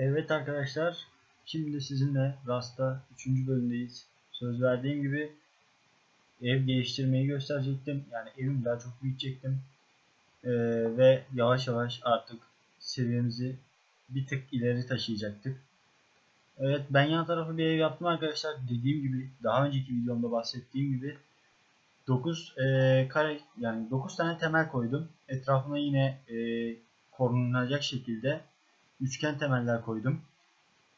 Evet arkadaşlar, şimdi sizinle Rast'ta 3. bölümdeyiz. Söz verdiğim gibi ev geliştirmeyi gösterecektim. Yani evimi daha çok büyütecektim. Ee, ve yavaş yavaş artık seviyemizi bir tık ileri taşıyacaktık. Evet ben yan tarafa bir ev yaptım arkadaşlar. Dediğim gibi daha önceki videomda bahsettiğim gibi 9 e, kare yani 9 tane temel koydum. Etrafına yine e, korunacak şekilde üçgen temeller koydum.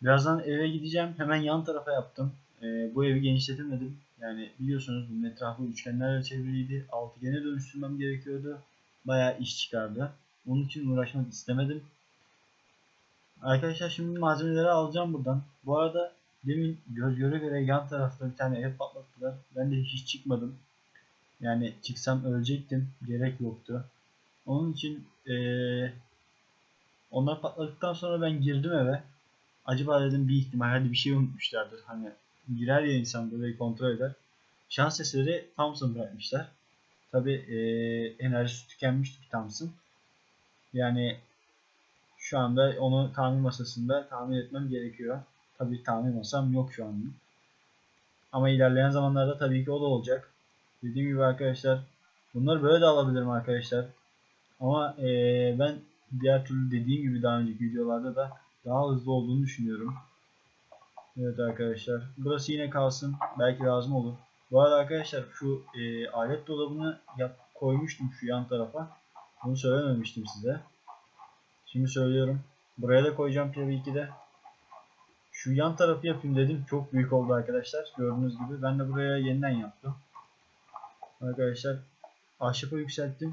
Birazdan eve gideceğim. Hemen yan tarafa yaptım. Ee, bu evi genişletemedim. Yani biliyorsunuz bunun etrafı üçgenlerle çevriliydi. Altıgene dönüştürmem gerekiyordu. Bayağı iş çıkardı. Onun için uğraşmak istemedim. Arkadaşlar şimdi malzemeleri alacağım buradan. Bu arada demin göz göre göre yan tarafta bir tane ev patlattılar. Ben de hiç çıkmadım. Yani çıksam ölecektim. Gerek yoktu. Onun için ee, onlar patladıktan sonra ben girdim eve. Acaba dedim bir ihtimal hadi bir şey unutmuşlardır. Hani girer ya insan böyle kontrol eder. Şans eseri Thompson bırakmışlar. Tabi e, enerjisi tükenmişti Thompson. Yani şu anda onu tamir masasında tamir etmem gerekiyor. Tabi tamir masam yok şu anda. Ama ilerleyen zamanlarda tabii ki o da olacak. Dediğim gibi arkadaşlar bunları böyle de alabilirim arkadaşlar. Ama e, ben diğer türlü dediğim gibi daha önceki videolarda da daha hızlı olduğunu düşünüyorum. Evet arkadaşlar. Burası yine kalsın. Belki lazım olur. Bu arada arkadaşlar şu e, alet dolabını yap, koymuştum şu yan tarafa. Bunu söylememiştim size. Şimdi söylüyorum. Buraya da koyacağım tabii ki de. Şu yan tarafı yapayım dedim. Çok büyük oldu arkadaşlar. Gördüğünüz gibi. Ben de buraya yeniden yaptım. Arkadaşlar ahşapa yükselttim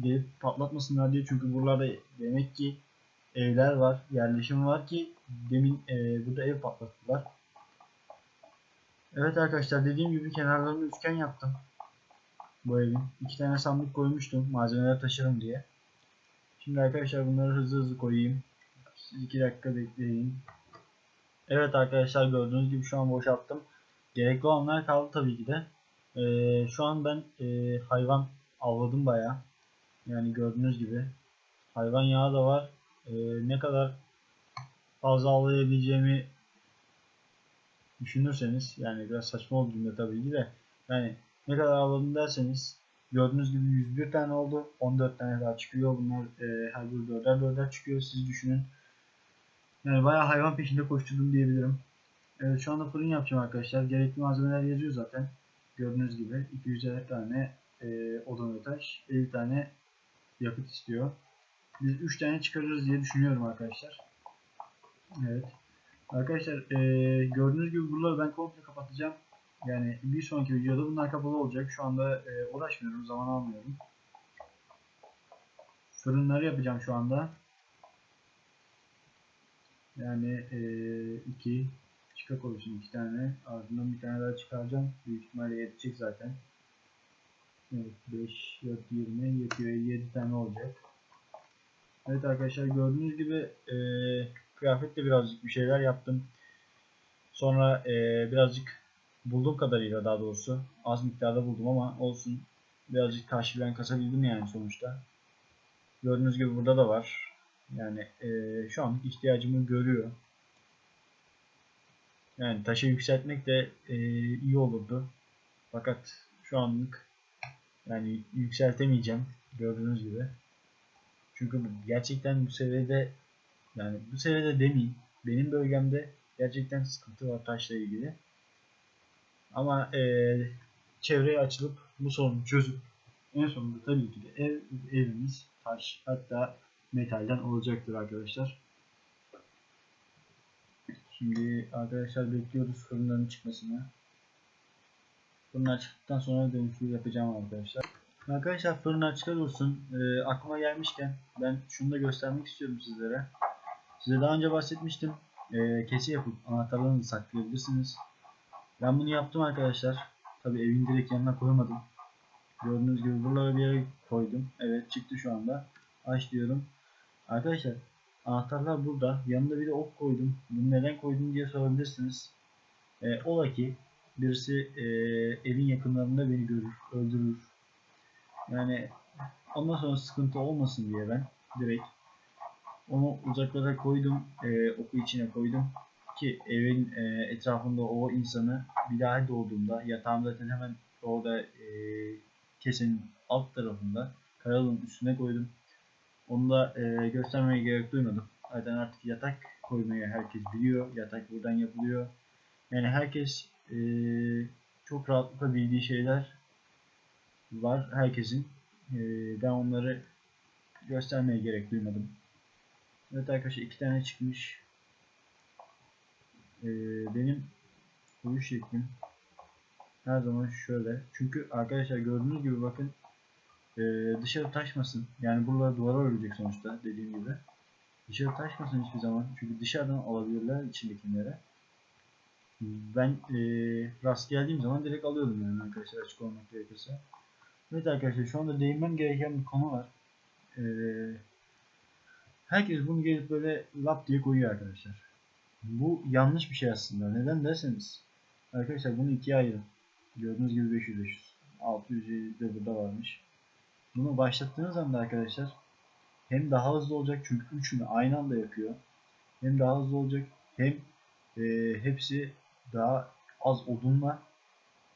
gelip patlatmasınlar diye çünkü buralarda demek ki evler var, yerleşim var ki demin e, burada ev patlattılar. Evet arkadaşlar dediğim gibi kenarlarını üçgen yaptım. Bu evin. iki tane sandık koymuştum malzemeler taşırım diye. Şimdi arkadaşlar bunları hızlı hızlı koyayım. Siz 2 dakika bekleyin. Evet arkadaşlar gördüğünüz gibi şu an boşalttım. Gerekli olanlar kaldı tabii ki de. Ee, şu an ben e, hayvan avladım bayağı. Yani gördüğünüz gibi hayvan yağı da var. Ee, ne kadar fazla avlayabileceğimi düşünürseniz yani biraz saçma oldu cümle tabii ki de yani ne kadar avladım derseniz gördüğünüz gibi 101 tane oldu 14 tane daha çıkıyor. Bunlar e, her biri 4'er 4'er çıkıyor. Siz düşünün. Yani bayağı hayvan peşinde koşturdum diyebilirim. Evet şu anda fırın yapacağım arkadaşlar. Gerekli malzemeler yazıyor zaten. Gördüğünüz gibi 250 tane e, odun taş 50 tane yakıt istiyor. Biz 3 tane çıkarırız diye düşünüyorum arkadaşlar. Evet. Arkadaşlar e, gördüğünüz gibi buraları ben komple kapatacağım. Yani bir sonraki videoda bunlar kapalı olacak. Şu anda e, uğraşmıyorum. Zaman almıyorum. Fırınları yapacağım şu anda. Yani 2 e, çıka koysun 2 tane. Ardından bir tane daha çıkaracağım. Büyük ihtimalle yetecek zaten. Evet 5, 4, 20 yetiyor 7 tane olacak. Evet arkadaşlar gördüğünüz gibi e, kıyafetle birazcık bir şeyler yaptım. Sonra e, birazcık bulduğum kadarıyla daha doğrusu az miktarda buldum ama olsun. Birazcık taş filan kasabildim yani sonuçta. Gördüğünüz gibi burada da var. Yani e, şu an ihtiyacımı görüyor. Yani taşı yükseltmek de e, iyi olurdu. Fakat şu anlık yani yükseltemeyeceğim gördüğünüz gibi. Çünkü gerçekten bu seviyede yani bu seviyede demeyeyim. Benim bölgemde gerçekten sıkıntı var taşla ilgili. Ama e, çevreye açılıp bu sorunu çözüp en sonunda tabii ki de ev, evimiz taş hatta metalden olacaktır arkadaşlar. Şimdi arkadaşlar bekliyoruz fırınların çıkmasını. Fırınlar çıktıktan sonra dönüşü yapacağım arkadaşlar. Arkadaşlar fırınlar çıkar olsun. E, aklıma gelmişken ben şunu da göstermek istiyorum sizlere. Size daha önce bahsetmiştim. E, kesi yapıp anahtarlarını saklayabilirsiniz. Ben bunu yaptım arkadaşlar. Tabi evin direkt yanına koymadım. Gördüğünüz gibi buralara bir yere koydum. Evet çıktı şu anda. Aç diyorum. Arkadaşlar anahtarlar burada. Yanında bir de ok koydum. Bunu neden koydum diye sorabilirsiniz. E, ola ki birisi e, evin yakınlarında beni görür, öldürür. Yani ondan sonra sıkıntı olmasın diye ben direkt Onu uzaklara koydum. E, oku içine koydum. Ki evin e, etrafında o insanı bir daha doğduğumda yatağım zaten hemen orada e, kesenin alt tarafında karalığın üstüne koydum. Onu da e, göstermeye gerek duymadım. Zaten artık yatak koymayı herkes biliyor. Yatak buradan yapılıyor. Yani herkes e, çok rahatlıkla bildiği şeyler var herkesin. E, ben onları göstermeye gerek duymadım. Evet arkadaşlar iki tane çıkmış. E, benim koyu şeklim her zaman şöyle. Çünkü arkadaşlar gördüğünüz gibi bakın e, dışarı taşmasın. Yani buralar duvara örülecek sonuçta dediğim gibi. Dışarı taşmasın hiçbir zaman. Çünkü dışarıdan alabilirler içindekileri. Ben e, rast geldiğim zaman direkt alıyorum yani arkadaşlar açık olmak gerekirse. Evet arkadaşlar şu anda değinmem gereken bir konu var. E, herkes bunu gelip böyle lap diye koyuyor arkadaşlar. Bu yanlış bir şey aslında. Neden derseniz. Arkadaşlar bunu ikiye ayırın. Gördüğünüz gibi 500 500. 600 de burada varmış. Bunu başlattığınız anda arkadaşlar hem daha hızlı olacak çünkü üçünü aynı anda yapıyor. Hem daha hızlı olacak hem e, hepsi daha az odunla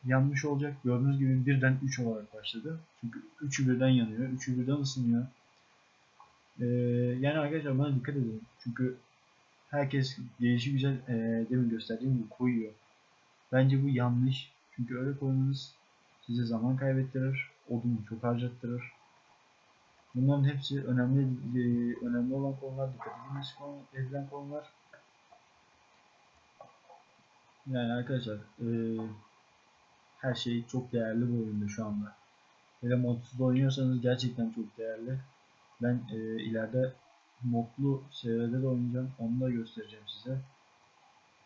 yanmış olacak. Gördüğünüz gibi birden 3 olarak başladı. Çünkü üçü birden yanıyor. Üçü birden ısınıyor. E, yani arkadaşlar buna dikkat edin. Çünkü herkes gelişi güzel e, demin gösterdiğim gibi koyuyor. Bence bu yanlış. Çünkü öyle koymanız size zaman kaybettirir. Odunu çok harcattırır. Bunların hepsi önemli e, önemli olan konular, dikkat edilmesi konu, edilen konular. Yani arkadaşlar e, her şey çok değerli bu oyunda şu anda. Hele modsuz oynuyorsanız gerçekten çok değerli. Ben e, ileride modlu sevrede de oynayacağım. Onu da göstereceğim size.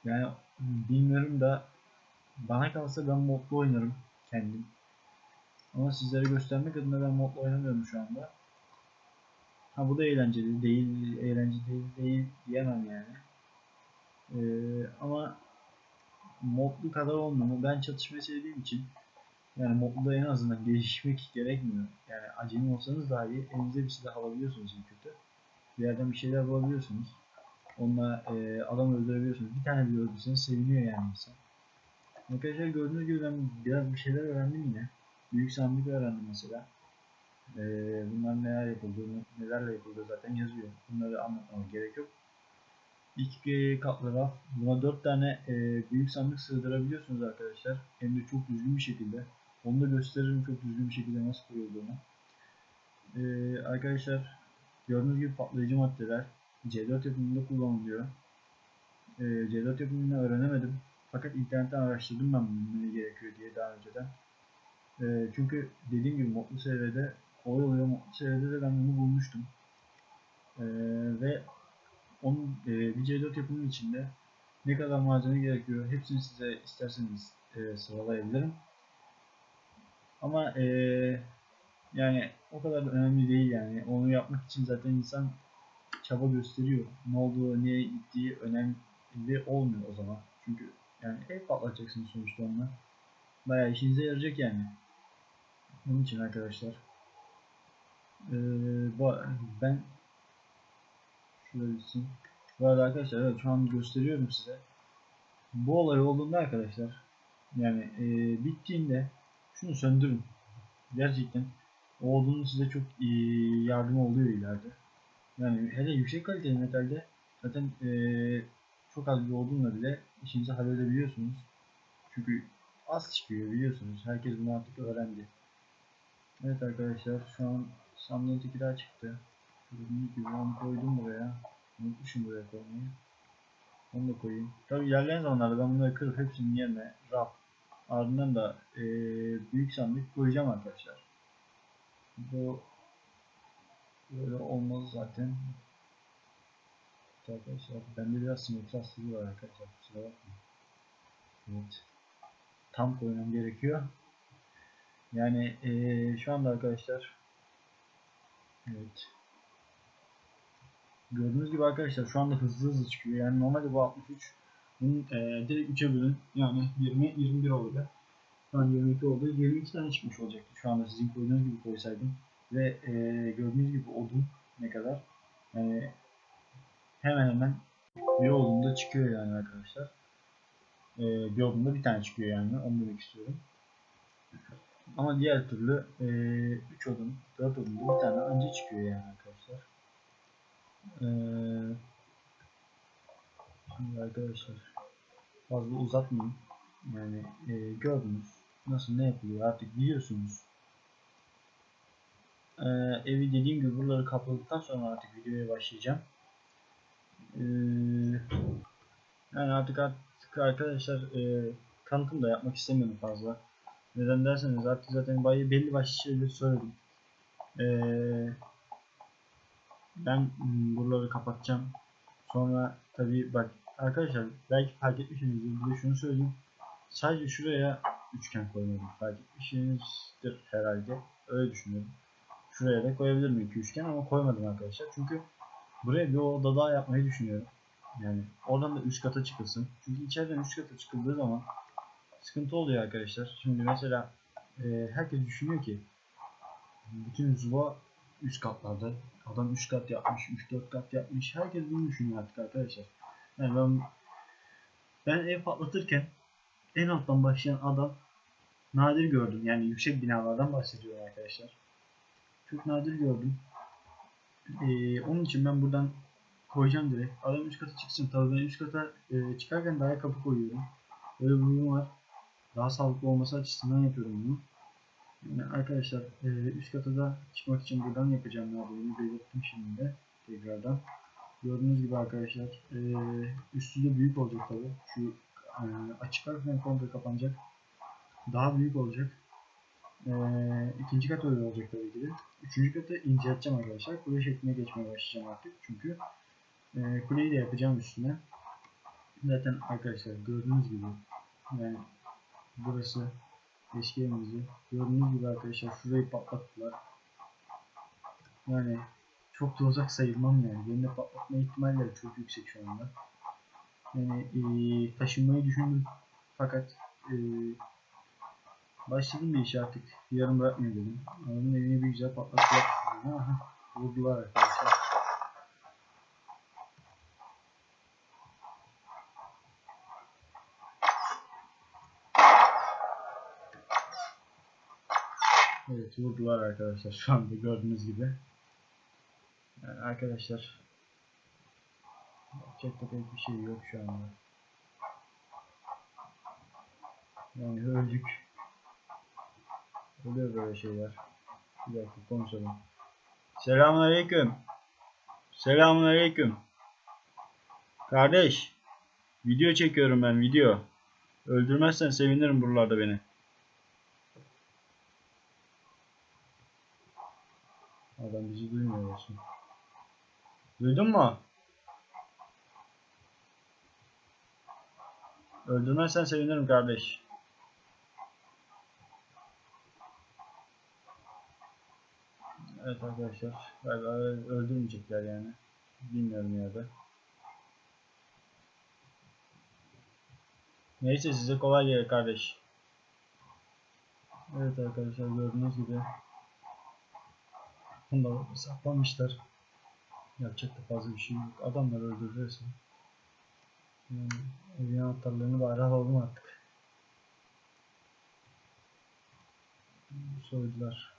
Yani bilmiyorum da bana kalsa ben modlu oynarım kendim. Ama sizlere göstermek adına ben modlu oynamıyorum şu anda. Ha bu da eğlenceli değil, eğlenceli değil, değil diyemem yani. Ee, ama modlu kadar olmuyor. Ben çatışmayı sevdiğim için yani modda en azından gelişmek gerekmiyor. Yani acemi olsanız dahi elinize bir silah alabiliyorsunuz en kötü. Bir yerden bir şeyler bulabiliyorsunuz. Onunla e, adam öldürebiliyorsunuz. Bir tane bile öldürseniz seviniyor yani insan. Arkadaşlar gördüğünüz gibi ben biraz bir şeyler öğrendim yine. Büyük sandık öğrendim mesela. Ee, bunlar neler yapıldığını, nelerle yapıldığı zaten yazıyor. Bunları anlatmama gerek yok. İlk e, katlı raf. Buna 4 tane e, büyük sandık sığdırabiliyorsunuz arkadaşlar. Hem de çok düzgün bir şekilde. Onu da gösteririm çok düzgün bir şekilde nasıl koyulduğunu. Ee, arkadaşlar gördüğünüz gibi patlayıcı maddeler C4 yapımında kullanılıyor. Ee, C4 yapımını öğrenemedim. Fakat internetten araştırdım ben bunun ne gerekiyor diye daha önceden. E, çünkü dediğim gibi modlu sevrede kolay oluyor. Modlu sevrede de ben bunu bulmuştum. E, ve onun e, bir C4 yapımının içinde ne kadar malzeme gerekiyor hepsini size isterseniz e, sıralayabilirim. Ama e, yani o kadar da önemli değil yani. Onu yapmak için zaten insan çaba gösteriyor. Ne olduğu, niye gittiği önemli olmuyor o zaman. Çünkü yani ev patlatacaksınız sonuçta onunla. Bayağı işinize yarayacak yani. Bunun için arkadaşlar. Ee, ben şöyle bitsin. Bu arada arkadaşlar evet şu an gösteriyorum size. Bu olay olduğunda arkadaşlar yani e, bittiğinde şunu söndürün. Gerçekten o odunun size çok iyi yardımı oluyor ileride. Yani hele yüksek kaliteli metalde zaten e, çok az bir odunla bile işinizi halledebiliyorsunuz. Çünkü az çıkıyor biliyorsunuz. Herkes bunu artık öğrendi. Evet arkadaşlar şu an sandığın teki daha çıktı. Gördüğünüz gibi onu koydum buraya. Unutmuşum buraya koymayı. Onu da koyayım. Tabi ilerleyen zamanlarda ben bunları kırıp hepsinin yerine raf ardından da e, büyük sandık koyacağım arkadaşlar. Bu böyle olmaz zaten. Arkadaşlar bende biraz hastalığı var arkadaşlar kusura bakmayın. Evet. Tam koymam gerekiyor. Yani ee, şu anda arkadaşlar Evet. Gördüğünüz gibi arkadaşlar şu anda hızlı hızlı çıkıyor. Yani normalde bu 63 bunun e, direkt 3'e bölün. Yani 20 21 oluyor. Şu an 22 oldu. 22 tane çıkmış olacaktı. Şu anda sizin koyduğunuz gibi koysaydım. Ve e, gördüğünüz gibi odun ne kadar. Yani hemen hemen bir yolunda çıkıyor yani arkadaşlar. Ee, bir yolunda bir tane çıkıyor yani onu demek istiyorum. Ama diğer türlü 3 e, odun, 4 odunda bir tane anca çıkıyor yani. Ee, arkadaşlar fazla uzatmayayım. Yani e, gördünüz nasıl ne yapılıyor artık biliyorsunuz. Ee, evi dediğim gibi buraları kapladıktan sonra artık videoya başlayacağım. Ee, yani artık artık arkadaşlar e, tanıtım da yapmak istemiyorum fazla. Neden derseniz artık zaten bayi belli başlı şeyleri söyledim. Ee, ben buraları kapatacağım. Sonra tabi bak arkadaşlar belki fark etmişsinizdir. Bir de şunu söyleyeyim. Sadece şuraya üçgen koymadım. Fark etmişsinizdir herhalde. Öyle düşünüyorum. Şuraya da koyabilirim iki üçgen ama koymadım arkadaşlar. Çünkü buraya bir oda daha yapmayı düşünüyorum. Yani oradan da üst kata çıkılsın. Çünkü içeriden üst kata çıkıldığı zaman sıkıntı oluyor arkadaşlar. Şimdi mesela e, herkes düşünüyor ki bütün zuba üst katlarda. Adam 3 kat yapmış, 3-4 kat yapmış. Herkes bunu düşünüyor artık arkadaşlar. Yani ben ben ev patlatırken en alttan başlayan adam nadir gördüm. Yani yüksek binalardan bahsediyorum arkadaşlar. Çok nadir gördüm. Ee, onun için ben buradan koyacağım direkt. Adam üst kata çıksın. Tabii ben üst kata e, çıkarken daha kapı koyuyorum. Böyle bir uyum var. Daha sağlıklı olması açısından yapıyorum bunu. Yani arkadaşlar e, üst kata da çıkmak için buradan yapacağım yapayım belirttim şimdi de tekrardan. Gördüğünüz gibi arkadaşlar e, üstü de büyük olacak tabi. Şu e, açık harften komple kapanacak. Daha büyük olacak. İkinci kat öyle olacak tabii ki de. Üçüncü katı incelteceğim arkadaşlar. Kule şekline geçmeye başlayacağım artık. Çünkü kuleyi de yapacağım üstüne. Zaten arkadaşlar gördüğünüz gibi yani burası eski evimizi. Gördüğünüz gibi arkadaşlar şurayı patlattılar. Yani çok da uzak sayılmam yani. Yerine patlatma ihtimalleri çok yüksek şu anda. Yani e, taşınmayı düşündüm. Fakat e, başladım bir işe artık. Yarım bırakmayayım dedim. Adamın evini bir güzel patlattılar. Aha, vurdular arkadaşlar. Evet vurdular arkadaşlar şu anda gördüğünüz gibi. Yani arkadaşlar da pek bir şey yok şu anda. Yani öldük. Oluyor böyle şeyler. Bir dakika konuşalım. Selamun aleyküm. Selamun aleyküm. Kardeş. Video çekiyorum ben video. Öldürmezsen sevinirim buralarda beni. Adam bizi duymuyor olsun. Duydun mu? Öldürmezsen sevinirim kardeş. Evet arkadaşlar. Galiba öldürmeyecekler yani. Bilmiyorum ya da. Neyse size kolay gelir kardeş. Evet arkadaşlar gördüğünüz gibi Bunlar saklanmışlar. Yapacak da fazla bir şey yok. Adamlar öldürürse. Yani evin anahtarlarını bari alalım artık. Soydular.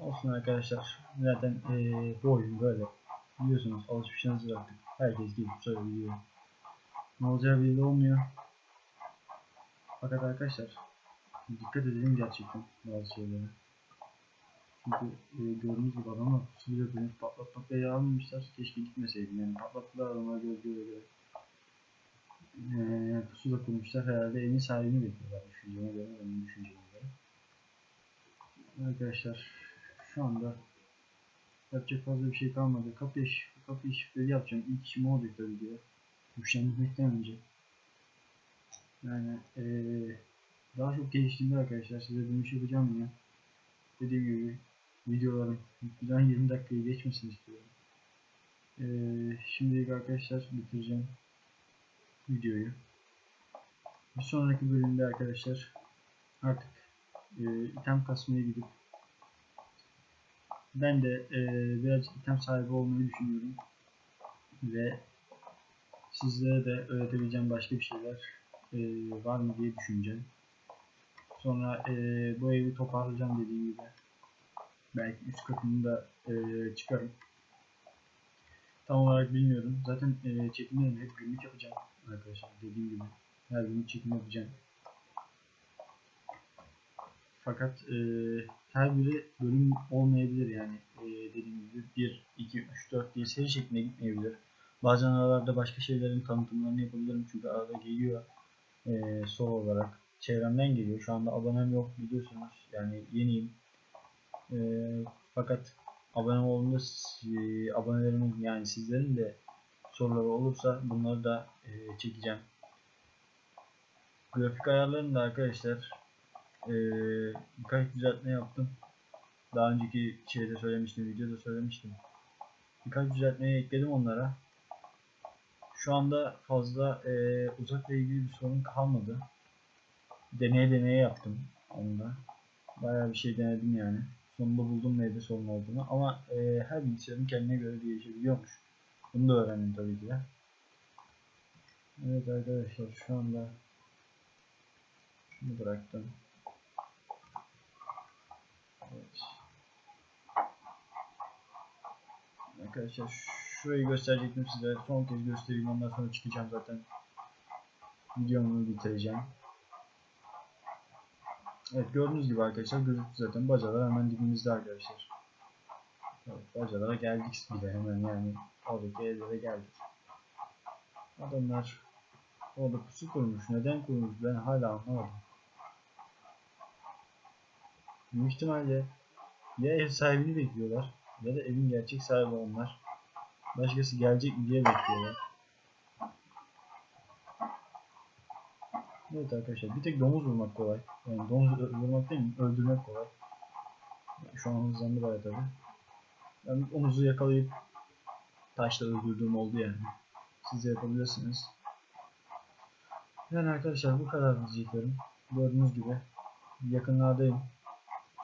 Olsun arkadaşlar. Zaten ee, bu oyun böyle. Biliyorsunuz alışmışsınızdır artık. Herkes gibi söylüyor. Ne olacağı belli olmuyor. Fakat arkadaşlar dikkat edelim gerçekten bazı şeylere. Çünkü e, gördüğünüz gibi adamlar pusuyla dönüp patlatmak da almamışlar. Keşke gitmeseydim yani patlattılar adamlar göz göre göre. E, pusu da kurmuşlar herhalde evin sahibini bekliyorlar düşünceme göre, benim düşünceme göre. Arkadaşlar şu anda yapacak fazla bir şey kalmadı. Kapıyı, kapıyı şifreli yapacağım. İlk işim oldu tabii ki. Güçlendirmekten önce. Yani ee, daha çok geliştiğinde arkadaşlar size dönüş yapacağım yine. Dediğim gibi videolarım lütfen 20 dakikayı geçmesin istiyorum. Ee, şimdilik arkadaşlar bitireceğim videoyu. Bir sonraki bölümde arkadaşlar artık e, item kasmaya gidip ben de e, biraz item sahibi olmayı düşünüyorum. ve sizlere de öğretebileceğim başka bir şeyler e, var mı diye düşüneceğim. Sonra e, bu evi toparlayacağım dediğim gibi. Belki üst katını da e, çıkarım. Tam olarak bilmiyorum. Zaten e, çekimlerini hep günlük yapacağım arkadaşlar dediğim gibi. Her gün çekim yapacağım. Fakat e, her biri bölüm olmayabilir yani. E, dediğim gibi 1, 2, 3, 4 diye seri şeklinde gitmeyebilir. Bazen aralarda başka şeylerin tanıtımlarını yapabilirim çünkü arada geliyor e, soru olarak. Çevremden geliyor. Şu anda abonem yok biliyorsunuz. Yani yeniyim. E, fakat abone olduğunda e, abonelerimin yani sizlerin de soruları olursa bunları da e, çekeceğim. Grafik ayarlarını da arkadaşlar e, birkaç düzeltme yaptım. Daha önceki şeyde söylemiştim, videoda söylemiştim. Birkaç düzeltmeyi ekledim onlara. Şu anda fazla e, uzakla ilgili bir sorun kalmadı. Deneye deneye yaptım onda. Bayağı bir şey denedim yani. Sonunda buldum neyde sorun olduğunu. Ama e, her bilgisayarın kendine göre değişebiliyormuş. Bunu da öğrendim tabii ki de. Evet arkadaşlar şu anda şunu bıraktım. Evet. Arkadaşlar şurayı gösterecektim size. Son kez göstereyim ondan sonra çıkacağım zaten. Videomu bitireceğim. Evet gördüğünüz gibi arkadaşlar gözüktü zaten bacalar hemen dibimizde arkadaşlar. Evet bacalara geldik bile hemen yani oradaki evlere geldik. Adamlar orada pusu kurmuş. Neden kurmuş ben hala anlamadım. Büyük ihtimalle ya ev sahibini bekliyorlar ya da evin gerçek sahibi onlar. Başkası gelecek mi diye bekliyorlar. Evet arkadaşlar bir tek domuz vurmak kolay. Yani domuz vurmak değil mi? Öldürmek kolay. Şu an hızlandı bayağı tabi. Ben omuzu yakalayıp taşla öldürdüğüm oldu yani. Siz de yapabilirsiniz. Yani arkadaşlar bu kadar diyeceklerim. Gördüğünüz gibi yakınlardayım.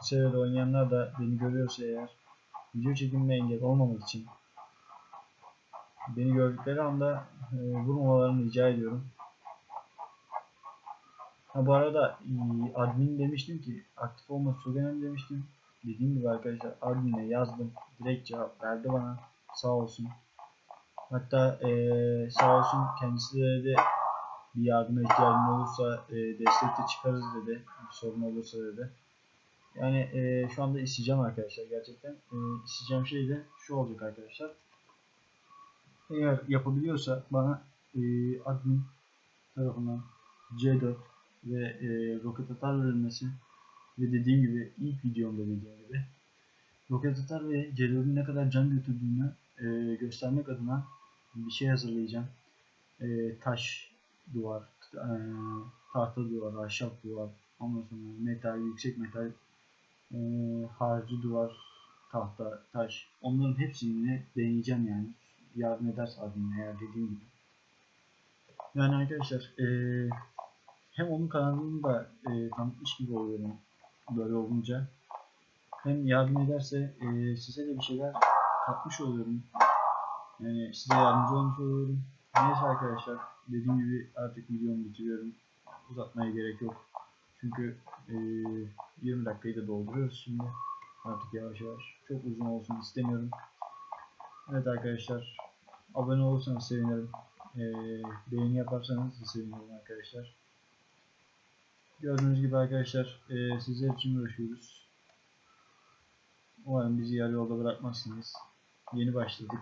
Bu seride oynayanlar da beni görüyorsa eğer video çekimime engel olmamak için beni gördükleri anda e, vurmamalarını rica ediyorum. Ha bu arada e, admin demiştim ki aktif olması çok önemli demiştim. Dediğim gibi arkadaşlar admin'e yazdım. Direkt cevap verdi bana. Sağ olsun. Hatta e, sağ olsun kendisi de bir yardıma ihtiyacım olursa e, destek de çıkarız dedi. Bir sorun olursa dedi. Yani e, şu anda isteyeceğim arkadaşlar gerçekten. E, isteyeceğim şey de şu olacak arkadaşlar. Eğer yapabiliyorsa bana e, admin tarafından C4 ve e, roket atar verilmesi ve dediğim gibi ilk videomda dediğim gibi roket atar ve C4'ün ne kadar can götürdüğünü e, göstermek adına bir şey hazırlayacağım. E, taş duvar, e, tahta duvar, ahşap duvar, ondan sonra metal, yüksek metal e, harcı duvar, tahta, taş. Onların hepsini deneyeceğim yani. Yardım ederse adına eğer dediğim gibi. Yani arkadaşlar e, hem onun kanalını da e, tanıtmış gibi oluyorum böyle olunca. Hem yardım ederse e, size de bir şeyler katmış oluyorum. Yani size yardımcı olmuş oluyorum. Neyse arkadaşlar dediğim gibi artık videomu bitiriyorum. Uzatmaya gerek yok. Çünkü e, 20 dakikayı da dolduruyoruz şimdi. Artık yavaş yavaş. Çok uzun olsun istemiyorum. Evet arkadaşlar. Abone olursanız sevinirim. E, beğeni yaparsanız sevinirim arkadaşlar. Gördüğünüz gibi arkadaşlar e, sizler için uğraşıyoruz. Umarım bizi yarı yolda bırakmazsınız. Yeni başladık.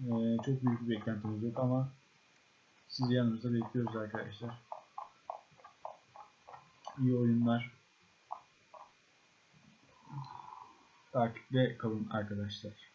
E, çok büyük bir beklentimiz yok ama sizi yanımızda bekliyoruz arkadaşlar. İyi oyunlar. Takipte kalın arkadaşlar.